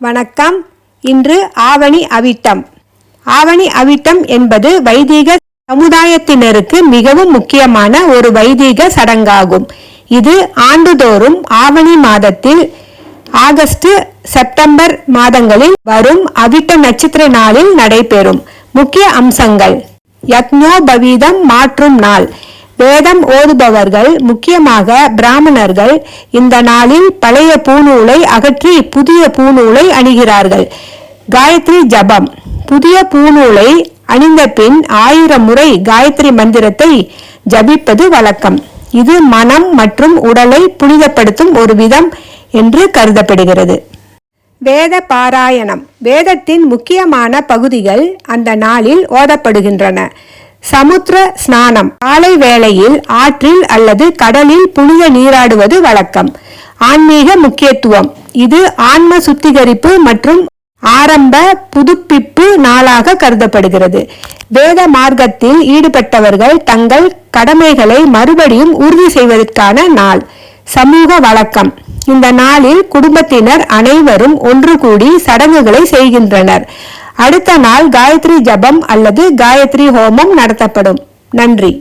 வணக்கம். இன்று ஆவணி அவிட்டம். ஆவணி அவிட்டம் என்பது வைதீக சமுதாயத்தினருக்கு மிகவும் முக்கியமான ஒரு வைதீக சடங்காகும். இது ஆண்டுதோறும் ஆவணி மாதத்தில் ஆகஸ்ட் செப்டம்பர் மாதங்களில் வரும் அவிட்ட நட்சத்திர நாளில் நடைபெறும். முக்கிய அம்சங்கள். யக்ஞோபவீதம் மாற்றும் நாள். வேதம் ஓதுபவர்கள் முக்கியமாக பிராமணர்கள் இந்த நாளில் பழைய பூநூலை அகற்றி புதிய பூநூலை அணிகிறார்கள். காயத்ரி ஜபம். புதிய பூநூலை அணிந்த பின் ஆயிரம் முறை காயத்ரி மந்திரத்தை ஜபிப்பது வழக்கம். இது மனம் மற்றும் உடலை புனிதப்படுத்தும் ஒரு விதம் என்று கருதப்படுகிறது. வேத பாராயணம். வேதத்தின் முக்கியமான பகுதிகள் அந்த நாளில் ஓதப்படுகின்றன. சமுத்திர ஸ்நானம். காலை வேளையில் ஆற்றில் அல்லது கடலில் புனித நீராடுவது வழக்கம். ஆன்மீக முக்கியத்துவம். இது ஆன்ம சுத்திகரிப்பு மற்றும் ஆரம்ப புதுப்பிப்பு நாளாக கருதப்படுகிறது. வேத மார்க்கத்தில் ஈடுபட்டவர்கள் தங்கள் கடமைகளை மறுபடியும் உறுதி செய்வதற்கான நாள். சமூக வழக்கம். இந்த நாளில் குடும்பத்தினர் அனைவரும் ஒன்று கூடி சடங்குகளை செய்கின்றனர். அடுத்த நாள் காயத்ரி ஜபம் அல்லது காயத்ரி ஹோமம் நடத்தப்படும். நன்றி.